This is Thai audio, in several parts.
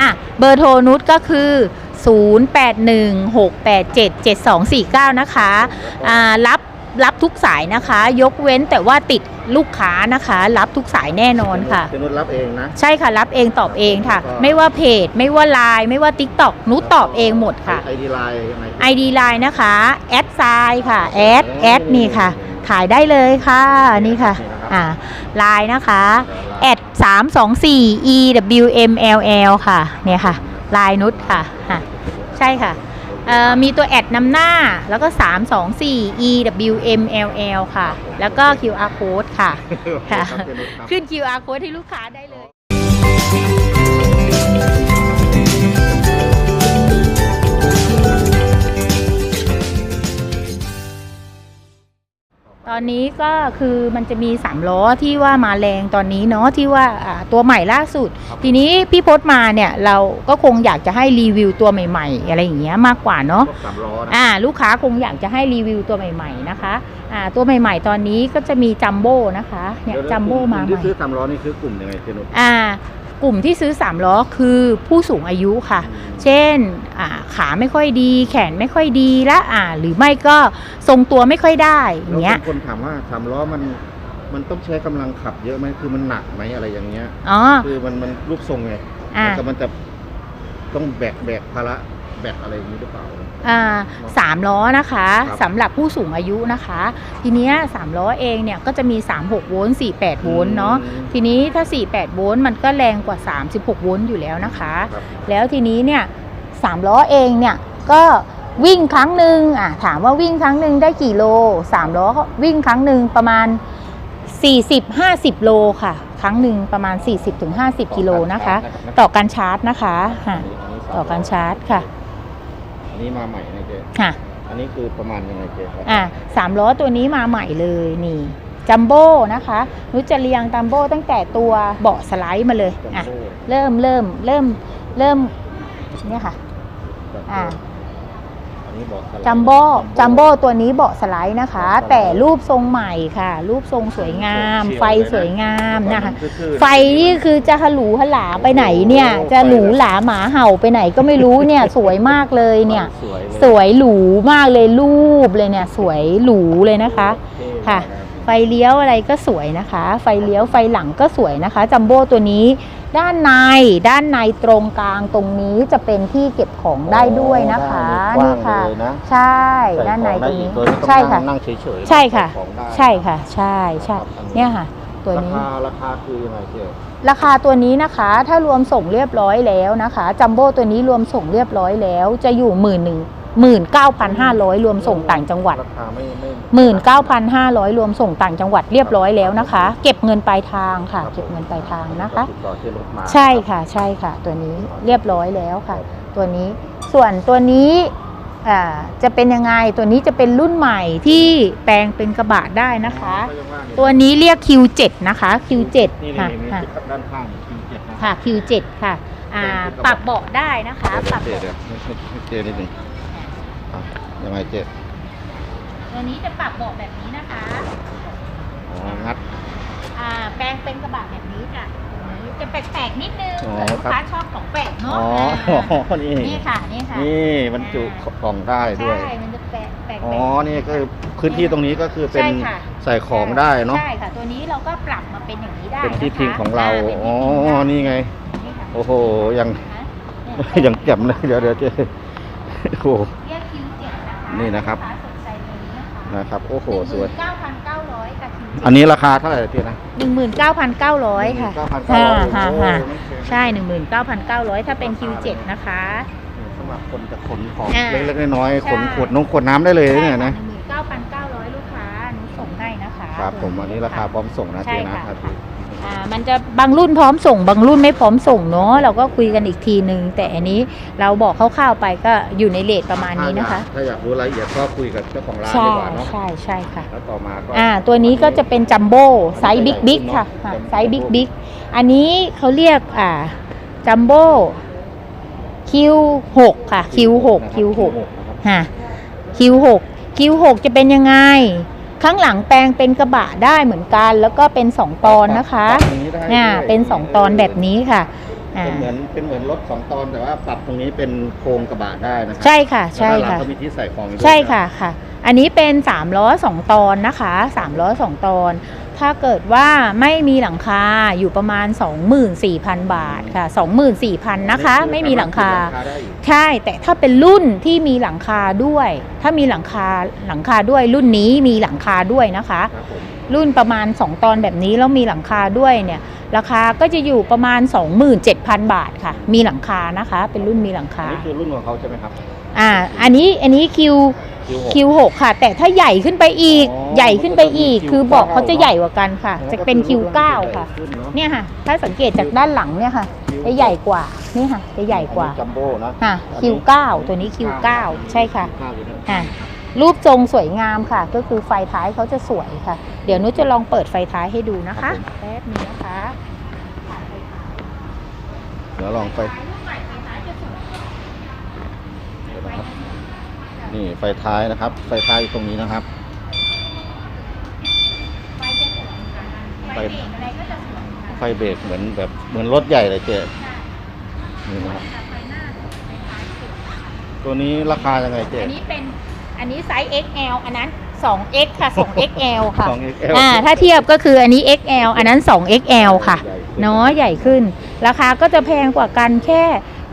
อะเบอร์โทรนุชก็คือ 0816877249 นะคะอ่ารับรับทุกสายนะคะ ยกเว้นแต่ว่าติดลูกค้านะคะ รับทุกสายแน่นอนค่ะเจนุชรับเองนะ ใช่ค่ะ รับเองตอบเองค่ะก็ไม่ว่าเพจ ไม่ว่าไลน์ไม่ว่า t ิ k t o k นุชตอบเองหมดค่ะ ไอดีไลน์ยังไง ID ไลน์นะคะแอดไซค่ะแอดแอดนี่ค่ะ ถ่ายได้เลยค่ะนี่ค่ะ อ่าไลน์นะคะแอด324 EWMLL ค่ะ เนี่ยค่ะไลน์นุชค่ะค่ะ ใช่ค่ะเอ่อมีตัวแอดนำหน้าแล้วก็ 324 EWMLL ค่ะ แล้วก็ QR code ค่ะค่ะครับเจนุชครับขึ้น QR code ให้ลูกค้าได้เลย ตอนนี้ก็คือมันจะมีสามล้อที่ว่ามาแรงตอนนี้เนาะที่ว่าอ่าตัวใหม่ล่าสุด ทีนี้พี่พศมาเนี่ยเราก็คงอยากจะให้รีวิวตัวใหม่ ๆ อะไรอย่างเงี้ยมากกว่าเนาะพวกสามล้อนะอ่าลูกค้าคงอยากจะให้รีวิวตัวใหม่ๆนะคะอ่าตัวใหม่ ๆ ตอนนี้ก็จะมีจัมโบ้นะคะเนี่ยดี๋วจัมโบ้มาใหที่ม่ซื้อสามล้อนี่คือกลุ่มยังไงเจนุชอ่า กลุ่มที่ซื้อสามล้อคือผู้สูงอายุค่ะ เช่นอ่าขาไม่ค่อยดี แขนไม่ค่อยดีและอ่าหรือไม่ก็ทรงตัวไม่ค่อยได้อย่างเงี้ยแล้วคนถามว่าสามล้อมันมันต้องใช้กำลังขับเยอะไหมคือมันหนักไหมอะไรอย่างเงี้ยอ๋อคือมันมันรูปทรงไงอ่ามันจะมันจะต้องแบกแบกภาระแบกอะไรอย่างนี้หรือเปล่าอ่า สามล้อนะคะครับสำหรับผู้สูงอายุนะคะ ทีเนี้ยสามล้อเองเนี่ยก็จะมี 36 โวลต์48 โวลต์เนาะอืมทีนี้ถ้า 48 โวลต์มันก็แรงกว่า 36 โวลต์อยู่แล้วนะคะครับแล้วทีนี้เนี่ยสามล้อเองเนี่ยก็วิ่งครั้งหนึ่งอะถามว่าวิ่งครั้งหนึ่งได้กี่โลสามล้อก็วิ่งครั้งหนึ่งประมาณ 40-50 โลค่ะ ครั้งหนึ่งประมาณ 40-50 กิโลนะคะ ต่อการชาร์จนะคะค่ะต่อการชาร์จค่ะ อันนี้มาใหม่นะเจ๊ค่ะ อันนี้คือประมาณยังไงเจ๊ครับอ่าสามล้อตัวนี้มาใหม่เลยนี่จัมโบ้นะคะนุชจะเรียงจัมโบ้ตั้งแต่ตัวเบาะสไลด์มาเลยอะจัมโบ้เริ่มเริ่มเริ่มเริ่มเนี่ยค่ะอ่าอันนี้บอกสไลด์ จัมโบ้จัมโบ้ตัวนี้เบาะสไลด์นะคะ แต่รูปทรงใหม่ค่ะ รูปทรงสวยงาม ไฟสวยงามนะคะ ไฟนี่คือจะหรูหราไปไหนเนี่ย จะหรูหราหมาเห่าไปไหนก็ไม่รู้เนี่ยสวยมากเลยเนี่ยสวยเลยสวยหรูมากเลยรูปเลยเนี่ย สวยหรูเลยนะคะค่ะ ไฟเลี้ยวอะไรก็สวยนะคะ ไฟเลี้ยวไฟหลังก็สวยนะคะจัมโบ้ตัวนี้ ด้านในด้านในตรงกลางตรงนี้จะเป็นที่เก็บของได้ด้วยนะคะกว้านี่งค่ะเลยนะ ใช่ใส่ด้านในของตได้รงอีนี้กโดยไม่ต้องใช่ค่ะ นั่งเฉยๆใช่ค่ะ ใส่ของได้ ใช่ค่ะ ใช่ใช่ครับอัเนี่ยค่ะ ตัวรานี้ คาราคาคือยังไงเจ๊ราคาตัวนี้นะคะ ถ้ารวมส่งเรียบร้อยแล้วนะคะ จัมโบ้ตัวนี้รวมส่งเรียบร้อยแล้ว จะอยู่หมื่นหนึ่ง หมื่นเก้าพันห้าร้อยรวมส่งต่างจังหวัด ราคาไม่ไม่หมื่นเก้าพันห้าร้อยรวมส่งต่างจังหวัดเรียบร้อยแล้วนะคะ เก็บเงินปลายทางค่ะ เก็บเงินปลายทางนะคะ ติดต่อเจ๊รถมาใช่ค่ะ ใช่ค่ะ ตัวนี้เรียบร้อยแล้วค่ะ ตัวนี้ส่วนตัวนี้อ่าจะเป็นยังไงตัวนี้จะเป็นรุ่นใหม่ที่แปลงเป็นกระบะได้นะคะก็ยังว่าอยู่ตัวนี้เรียก Q7 นะคะ Q7 นี่ค่ะนี่นี่ค่ะ ด้านข้างมีเจ็ดนะค่ะ Q7 ค่ะอ่าปรับเบาะได้นะคะ ปรับเจ๊เบาะ เดี๋ยวให้ให้เจ๊นิดหนึงอะ ยังไงเจ๊ตัวนี้จะปรับเบาะแบบนี้นะคะอ๋องัด อ่าแปลงเป็นกระบะแบบนี้จ้ะตัวนี้จะแปลกๆนิดนึงอ๋อเผื่อลูกครับ ค้าชอบของแปลกอ๋เนาะออ่านี่นี่ค่ะนี่ค่ะนี่บรรจุของได้ด้วย ใช่มันจะแปลกแปลกอ๋อ นี่ก็คือพื้นที่ตรงนี้ก็คือเป็นใช่ค่ะ ใส่ของได้เนาะ ใช่ค่ะ ตัวนี้เราก็ปรับมาเป็นอย่างนี้ได้เป็นที่ะคะพิงของเราป็นอ๋อที่พิงได้นี่ไงนี่ค่ะโอ้โห ยังนะยังแจ่มเลย เดี๋ยวเดี๋ยวเจ๊โอ้โห นะคะนี่นะครับลูกาสนใจตัวนี้นะคะนะครับ โอ้โหสวยเก้าพันเก้าร้อยกับคิวอันนี้ราคาเท่าไหร่เจ๊นะหนึ่งหมื่นเก้าพันเก้าร้อยค่ะ9,900ค่ะค่ะโอ้โหค่ะไม่แพงใช่หนึ่งหมื่นเก้าพันเก้าร้อยถ้าเป็นคิวเจ็ดนะคะสำหรับคนจะขนของอ่าเล็กๆน้อยๆขนใช่ขวดนงขวดน้ำได้เลยเนี่ยนะหนึ่งหมื่นเก้าพันเก้าร้อยลูกค้าหนูส่งให้นะคะ ครับผมอันนี้ราคาพร้อมส่งนะใช่เจ๊นะค่ะครับ อ่ามันจะบางรุ่นพร้อมส่ง บางรุ่นไม่พร้อมส่งเนาะเราก็คุยกันอีกทีนึง แต่อันนี้เราบอกคร่าวๆไปก็อยู่ในเลทประมาณนี้นะคะ ถ้าอยากรู้รายละเอียดก็คุยกับเจ้าของร้านใช่ดีกว่าเนาะใช่ใช่ค่ะ แล้วต่อมาก็ อ่าตัวนี้ก็จะเป็นจัมโบ้ไซส์บิ๊กบิ๊กค่ะค่ะไซส์บิ๊กบิ๊กอันนี้เขาเรียกอ่าจัมโบ้คิวหกค่ะคิวหกคิวหกนะครับฮะคิวหกคิวหกจะเป็นยังไง ข้างหลังแปลงเป็นกระบะได้เหมือนกัน แล้วก็เป็นสองตอนนะคะปรับอย่างได้เนี่ยด้วยเป็นสองตอนแบบนี้ค่ะอ่าเป็นเหมือนเป็นเหมือนรถสองตอนแต่ว่าปรับตรงนี้เป็นโครงกระบะได้นะครัใช่ค่ะ ใช่แล้วด้านหลังค่ะ ก็มีที่ใส่ของอยู่ด้วยใช่ค่ะค่ะ อันนี้เป็น3ล้อ2ตอนนะคะ3ล้อ2ตอน ถ้าเกิดว่าไม่มีหลังคาอยู่ประมาณ 24,000 บาทค่ะ 24,000 นะคะ ไม่มีหลังคาได้อีกใช่ แต่ถ้าเป็นรุ่นที่มีหลังคาด้วย ถ้ามีหลังคาหลังคาด้วยรุ่นนี้มีหลังคาด้วยนะคะครับผมรุ่นประมาณ 2 ตอนแบบนี้แล้วมีหลังคาด้วยเนี่ย ราคาก็จะอยู่ประมาณ 27,000 บาทค่ะ มีหลังคานะคะ เป็นรุ่นมีหลังอัคานนี้คือรุ่นของเขาใช่ไหมครับ อ่า อันนี้อันนี้คิว Q6 Q6 ค่ะ แต่ถ้าใหญ่ขึ้นไปอีก อ๋อใหญ่ขึ้นไปอีกมันก็จะมีคือบอก Q9 เขาจะใหญ่กว่ากันค่ะอ๋อจะเป็นก็คือรุ่น Q9 มันจะค่ะใหญ่ขึ้นเนอะเนี่ยค่ะ ถ้าสังเกตจากด้านหลังเนี่ยค่ะ จะใหญ่กว่า นี่ค่ะ จะใหญ่กว่าอันนี้จัมโบ้นะค่ะอันนี้ Q9 ตัวนี้ Q9 ใช่ค่ะ Q9 อยู่นะอะรูปทรงสวยงามค่ะ ก็คือไฟท้ายเขาจะสวยค่ะ เดี๋ยวนุชจะลองเปิดไฟท้ายให้ดูนะคะแป๊บนึงนะคะ เดี๋ยวลองไฟเดี๋ยวนะครับ นี่ไฟท้ายนะครับ ไฟท้ายอยู่ตรงนี้นะครับไฟเบรกอะไรก็จะสวยค่ะไฟเบรกเหมือนแบบเหมือนรถใหญ่เลยเจ๊นี่นะครับ ไฟหน้าไฟท้ายสวยค่ะตัวนี้ราคายังไงเจ๊ อันนี้เป็นอันนี้ไซส์ XL อันนั้น 2X ค่ะ 2XL ค่ะ 2XL อ่า ถ้าเทียบก็คืออันนี้ XL อันนั้น 2XL ค่ะ ใหญ่ขึ้น เนาะใหญ่ขึ้น ราคาก็จะแพงกว่ากันแค่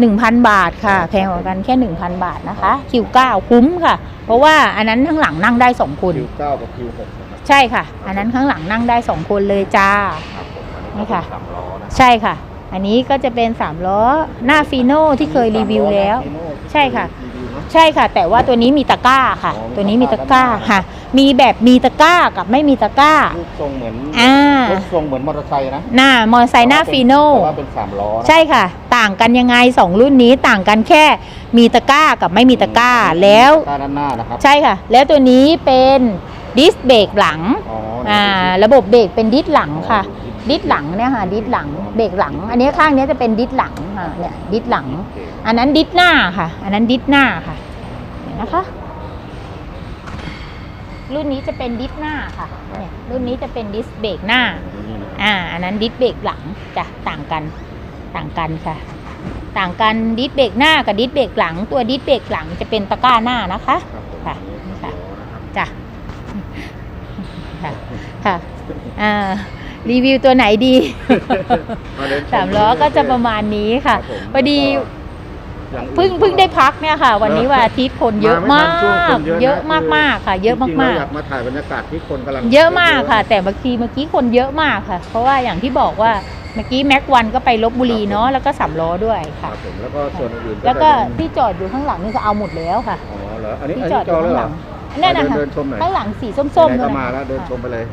1,000 บาทค่ะ แพงกว่ากันแค่ 1,000 บาทนะคะ Q9 คุ้มค่ะ เพราะว่าอันนั้นข้างหลังนั่งได้ 2 คน คิวเก้ากับคิวหกนะครับใช่ค่ะ อันนั้นข้างหลังนั่งได้ 2 คนเลยจ้า ครับผมอันนี่ค่ะ สามล้อนะใช่ค่ะ อันนี้ก็จะเป็น 3 ล้อหน้าฟีโน่ที่เคยรีวิวแล้ว ใช่ค่ะ รีวิวเนอะ ใช่ค่ะ แต่ว่าตัวนี้มีตะกร้าค่ะ อ๋อมีตัวนี้มีตะกร้าตะกร้าค่ะ มีแบบมีตะกร้ากับไม่มีตะกร้า รูปทรงเหมือนอ่า รูปทรงเหมือนมอเตอร์ไซค์นะหน้ามอเตอร์ไซค์หน้าฟีโน่แต่ว่าเป็นสามล้อนะ ใช่ค่ะ ต่างกันยังไงสองรุ่นนี้ต่างกันแค่มีตะกร้ากับไม่มีตะกร้าแล้ว ตะกร้าด้านหน้านะครับใช่ค่ะ แล้วตัวนี้เป็นดิสเบรกหลังอ๋ออ่าระบบเบรกเป็นดิสหลังค่ะ ดิสหลังเนี่ยค่ะดิสหลังเบรกหลัง อันนี้ข้างนี้จะเป็นดิสหลังค่ะเนี่ยดิสหลัง โอเคอันนั้นดิสหน้าค่ะ อันนั้นดิสหน้าค่ะเห็นนะคะ รุ่นนี้จะเป็นดิสหน้าค่ะเนี่ยรุ่นนี้จะเป็นดิสเบรกหน้านี่นะอ่าอันนั้นดิสเบรกหลังจะต่างกันต่างกันค่ะ ต่างกันดิสเบรกหน้ากับดิสเบรกหลัง ตัวดิสเบรกหลังจะเป็นตะกร้าหน้านะคะครับผมค่ะอันนี้ค่ะสามล้อนะครับจ้ะค่ะค่ะอ่ารีวิวตัวไหนดีเดินชสามล้อก็จะประมาณนี้ค่ะรับผมพอดี อย่างอื่นเพิ่งเพิ่งได้พักเนี่ยค่ะ วันนี้วันอาทิตย์คนเยอะมากไทันช่วงคนเยอะนมากมากๆค่ะ เยอะจริงๆมากเรอยากมาถ่ายบรรยากาศที่คนกำลังๆ เยอะมากค่ะ แต่บางทีเมื่อกี้คนเยอะมากค่ะ เพราะว่าอย่างที่บอกว่าเมื่อกี้แม็กวันก็ไปลบบุรีเนาะแล้วก็สามล้อด้วยคค่ะ รับผมแล้วก็ส่วนอื่นๆแล้วก็จะเป็นที่จอดอยู่ข้างหลังนี่ก็เอาหมดแล้วค่ะ อ๋อเหรออันนี้ที่อันจอนี้ดอจอยู่แล้วข้างเหหรลัองนั่นนะคะเดินชมหน่อยข้างหลังสีส้ไหมนๆๆก็เลยมานะแล้วเดินค่ะชมไปเลย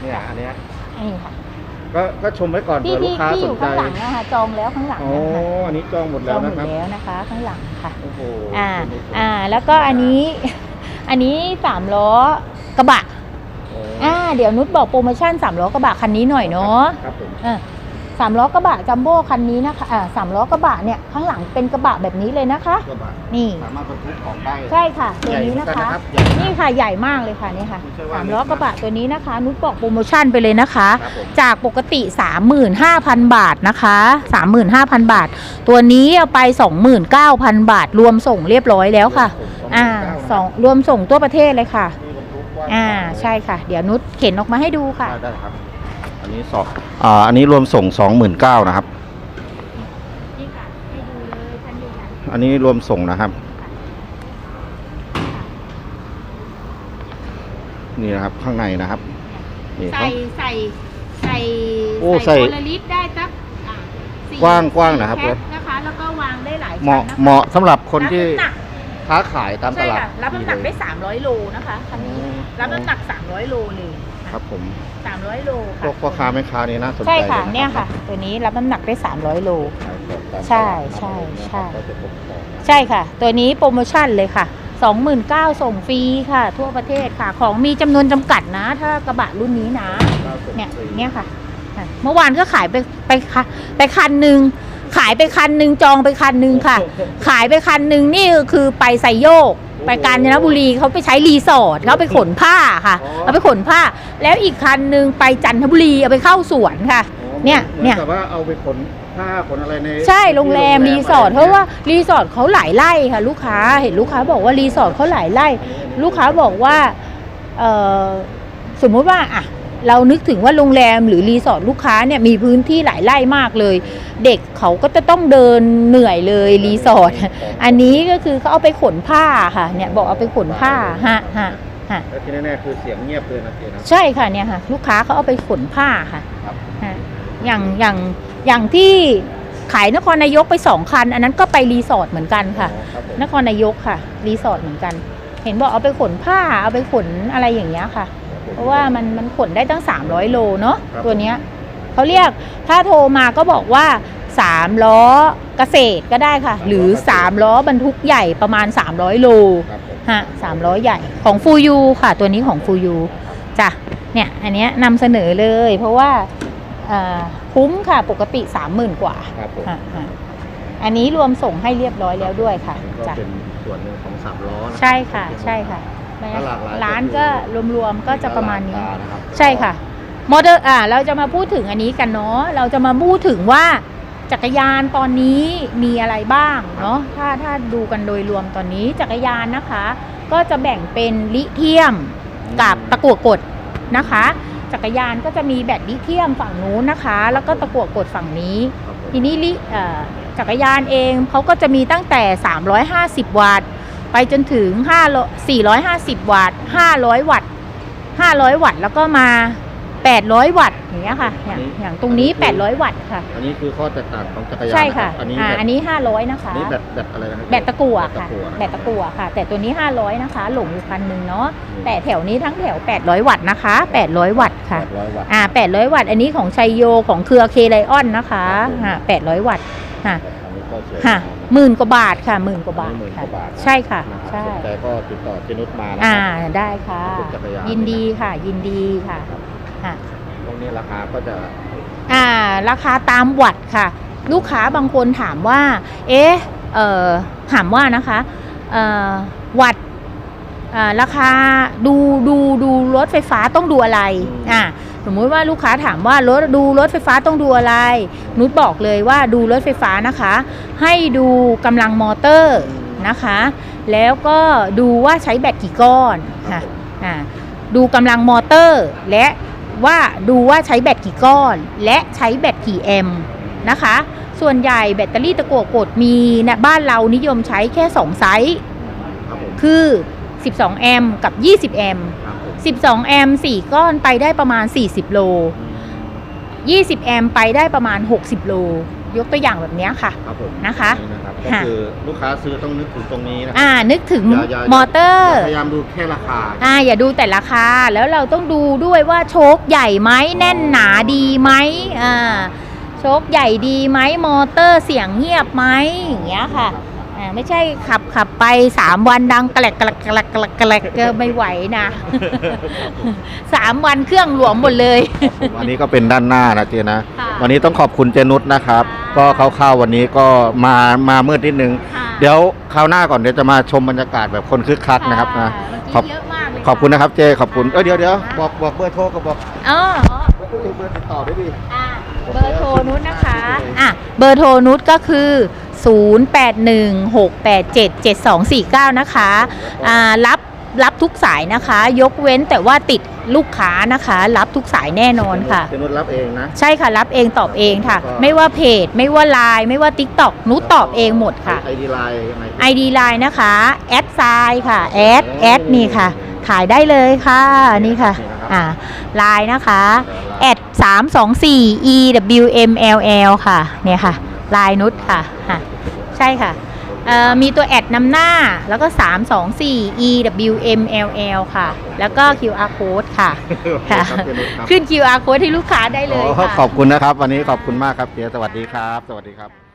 เนี่ยอันเนี้ยนี่ค่ะ ก็ก็ชมไว้ก่อนที่เผื่อลูที่กค้าที่สอนยู่ใจข้างหลังนะคะจองแล้วข้างหลังโอ้นะคะอันนี้จองหมดจแล้อวงหมนะดครับแล้วนะคะ ข้างหลังค่ะ โอ้โหอ่าเป็นในส่วนอ่า แล้วก็อันนี้ อันนี้สามล้อกระบะ โอ้อ่า เดี๋ยวนุชบอกโปรโมชั่นสามล้อกระบะคันนี้หน่อยเนาะครับผม อ่า สามล้อกระบะจัมโบ้คันนี้นะคะอ่าสามล้อกระบะเนี่ยข้างหลังเป็นกระบะแบบนี้เลยนะคะ กระบะนี่ สามารถบรรทุกของได้ ใช่ค่ะ ตัวใหญ่นี้เหมือนะกัคะรับใหญ่นี่ค่ะใหญ่มากเลยค่ะนี่ค่ะไม่ใช่ว่าสามล้อกระบะตัวนี้นะคะ นุชบอกโปรโมชั่นไปเลยนะคะ ครับผม จากปกติ 35,000 บาทนะคะ 35,000 บาท ตัวนี้เอาไป 29,000 บาท รวมส่งเรียบร้อยแล้วค่ะ อ่าสองรวมส่งทั่วประเทศเลยค่ะนี่บรรทุกกว้งอ่าใช่ค่ะ เดี๋ยวนุชเข็นออกมาให้ดูค่ะ ได้ได้ครับ อันนี้สองอ่าอันนี้รวมส่งสองหมื่นเก้านะครับ นี่ค่ะให้ดูเลยคันใหญ่อันนี้รวมส่งนะครับ นี่นะครับข้างในนะครับนี่ใส่ข้างใส่ใส่โอ้ใส่โพลาริสได้สักอ่าสี่กว้างกว้างนะครับ สี่แพ็นะคะ แล้วก็วางได้หลายเหมาะชั้นนะคะเหมาะสำหรับคนที่รับน้ำหนักค้าขายตามตใช่ลาดค่ะรับน้ำหนักเลได้ย300 โลนะคะคันนี้อ๋อรับน้ำหนัก 300 โลเลย ครับผม300โลพวกค่ะพ่อค้าแม่ค้านี่น่าสนใจใช่ค่ะลรับเนี่ยค่ะ ตัวนี้รับน้ำหนักได้ 300 โล ขายของตามตลาดใช่ใช่ใช่ก็จะพบของใช่ค่ะ ตัวนี้โปรโมชั่นเลยค่ะ 29,000ส่งฟรีค่ะ ทั่วประเทศค่ะ ของมีจำนวนจำกัดนะ ถ้ากระบะรุ่นนี้นะ เนี่ยเนี่ยค่ะอะ เมื่อวานก็ขายไปไปค่ะไปคันหนึ่งขายไปคันหนึ่งจองไปคันหนึ่งค่ะ ขายไปคันหนึ่งนี่คือไปไซโยก ไปกาญจนบุรีเขาไปใช้รีสอร์ทเขาไปขนผ้าค่ะอ๋อเอาไปขนผ้า แล้วอีกคันหนึ่งไปจันทบุรีเอาไปเข้าสวนค่ะอ๋อเนี่ยหมือเนี่ยกับว่าเอาไปขนผ้าขนอะไรในใช่โรงแรมที่รีสอร์ทเพราะว่ารีสอร์ทเขาหลายไร่ค่ะ ลูกค้าเห็นลูกค้าบอกว่ารีสอร์ทเขาหลายไร่ ลูกค้าบอกว่าเอ่อสมมุติว่าอะ เรานึกถึงว่าโรงแรมหรือรีสอร์ทลูกค้าเนี่ยมีพื้นที่หลายไร่มากเลย เด็กเขาก็จะต้องเดินเหนื่อยเลยรีสอร์ทอันนี้ก็คือเขาเอาไปขนผ้าค่ะเนี่ยบอกเอาไปขนผ้าฮะฮะฮะแล้วที่แน่ๆคือเสียงเงียบเลยนะเจ๊นะใช่ค่ะเนี่ยค่ะ ลูกค้าเขาเอาไปขนผ้าค่ะครับฮะอย่างอย่างอย่างที่ขายนครนายกไปสองคัน อันนั้นก็ไปรีสอร์ทเหมือนกันค่ะอ๋อครับผมนครนายกค่ะ รีสอร์ทเหมือนกัน เห็นบอกเอาไปขนผ้าเอาไปขนอะไรอย่างเงี้ยค่ะ เพราะว่ามันมันขนได้ตั้ง 300 โลเนาะตัวเนี้ยเขาเรียกถ้าโทรมาก็บอกว่า3ล้อเกษตรก็ได้ค่ะ หรือ 3 ล้อบรรทุกใหญ่ประมาณ 300 โลครับผมฮะสามล้อใหญ่ของฟูยูค่ะ ตัวนี้ของฟูยูจ้ะเนี่ยอันเนี้ยนำเสนอเลย เพราะว่าอ่าคุ้มค่ะปกติ 30,000 กว่าครับผมฮะฮะอันนี้รวมส่งให้เรียบร้อยแล้วด้วยค่ะก็จ้ะเป็นส่วนหนึ่งของสามล้อนะใช่ค่ะ ใช่ค่ะ ก็หลากหลายร้านก็รวมๆก็จะประมาณนี้ราคานะครับใช่ค่ะโมเดลอ่าเราจะมาพูดถึงอันนี้กันเนาะเราจะมาพูดถึงว่าจักรยานตอนนี้มีอะไรบ้างเนาะถ้าถ้าดูกันโดยรวมตอนนี้จักรยานนะคะ ก็จะแบ่งเป็นลิเทียมกับตะกั่วกดนะคะ จักรยานก็จะมีแบตลิเทียมฝั่งนู้นนะคะ แล้วก็ตะกั่วกดฝั่งนี้ครับผมทีนี้ลิเอ่อจักรยานเองเขาก็จะมีตั้งแต่ 350 วัตต์ ไปจนถึง5 450 วัตต์500 วัตต์500 วัตต์แล้วก็มา 800 วัตต์อย่างเงี้ยค่ะอย่างอย่างตรงนี้ 800 วัตต์ค่ะ อันนี้คือข้อแตกต่างของจักรยานใช่ค่ะนรับอันนี้อ่าแบบอันนี้ 500 นะคะอันนี้แบตแบตอะไรนะครับแบตตะกั่วค่ะ แบแบตตตะตะกั่วกั่วค่ะ แต่ตัวนี้ 500 นะคะ หลงอยู่พันหนึ่งเนาะแต่แถวนี้ทั้งแถว 800 วัตต์นะคะ 800 วัตต์ค่ะแปดร้อยวัตต์อ่า800 วัตต์อันนี้ของชัยโยของเครือเคไลออนนะคะอ่า800 วัตต์ค่ะอันนี้ก็สวยค่ะงาม หมื่นกว่าบาทค่ะหมื่นกว่าบาทหมื่นค่ะกว่าบาทใช่ค่ะนะครับใช่สนใจก็ติดต่อเจนุสมานะอ่าครับ ได้ค่ะเป็นจักรยาน ยินดีค่ะ ยินดีค่ะค่ะ ตรงนี้ราคาก็จะอ่าราคาตามวัตต์ค่ะ ลูกค้าบางคนถามว่า เอ๊ะเอ่อถามว่านะคะเอ่อวัตต์อ่าราคาดูดูดูรถไฟฟ้าต้องดูอะไรอ่า สมมุติว่าลูกค้าถามว่ารถดูรถไฟฟ้าต้องดูอะไร นุชบอกเลยว่าดูรถไฟฟ้านะคะ ให้ดูกำลังมอเตอร์นะคะ แล้วก็ดูว่าใช้แบตกี่ก้อนค่ะอ่าดูกำลังมอเตอร์ และว่าดูว่าใช้แบตกี่ก้อน และใช้แบตกี่แอมป์นะคะ ส่วนใหญ่แบตเตอรี่ตะกั่วกดมีนะบ้านเรานิยมใช้แค่ 2 ไซส์ครับผมคือ 12 แอมป์กับ 20 แอมป์ครับผม 12 แอมป์4ก้อนไปได้ประมาณ 40 โล 20 แอมป์ไปได้ประมาณ 60 โล ยกตัวอย่างแบบเนี้ยค่ะ ครับผมนะคะนี่นะครับก็ค่ะ คือลูกค้าซื้อต้องนึกถึงตรงนี้นะอ่านึกถึงอย่าอย่ามอเตอร์พยายามดูแค่ราคา อ่าอย่าดูแต่ราคา แล้วเราต้องดูด้วยว่าโชคใหญ่ไหมแน่นหนาดีไหมอ่าโชคใหญ่ดีไหมมอเตอร์เสียงเงียบไหมอย่างเงี้ยค่ะอ่า ไม่ใช่ขับขับไป3วันดังแกลกแกลกแกลกแกลกแกลกเจอไม่ไหวนะสามวันเครื่องหลวมหมดเลยอันนี้ก็เป็นด้านหน้านะเจนะ วันนี้ต้องขอบคุณเจนุสนะครับ ก็คร่าวๆวันนี้ก็มามามืดนิดนึง เดี๋ยวคราวหน้าก่อนเดี๋ยวจะมาชมบรรยากาศแบบคนคึกคักนะครับนะขอบขอบคุณนะครับเจขอบคุณเออเดี๋ยวเดี๋ยวบอกบอกเบอร์โทรกับบอกอ๋อเบอร์ติดต่อด้ดิอะเบอร์โทรนุชนะคะอะเบอร์โทรนุชก็คือ 0816877249 นะคะอ่ารับรับทุกสายนะคะ ยกเว้นแต่ว่าติดลูกค้านะคะ รับทุกสายแน่นอนค่ะเจนุสรับเองนะ ใช่ค่ะ รับเองตอบเองค่ะก็ไม่ว่าเพจ ไม่ว่าไลน์ไม่ว่า t ิ k t o k นุชตอบเองหมดค่ะ ไอดีไลน์ยังไง ID Line นะคะแอดไซค่ะแอดแอดนี่ค่ะถ่ายได้เลยค่ะนี่ค่ะอ่าไลน์นะคะแอดสามสองสี่ e w m l l ค่ะเนี่ยค่ะไลน์นุชค่ะค่ะ ใช่ค่ะเอ่อมีตัวแอดนำหน้าแล้วก็ 324 e w m l l ค่ะ แล้วก็ QR code ค่ะค่ะครับเจนุสครับขึ้น QR code ให้ลูกค้าได้เลยอ๋อค่ะ ขอบคุณนะครับ วันนี้ขอบคุณมากครับเจสวัสดีครับ สวัสดีครับ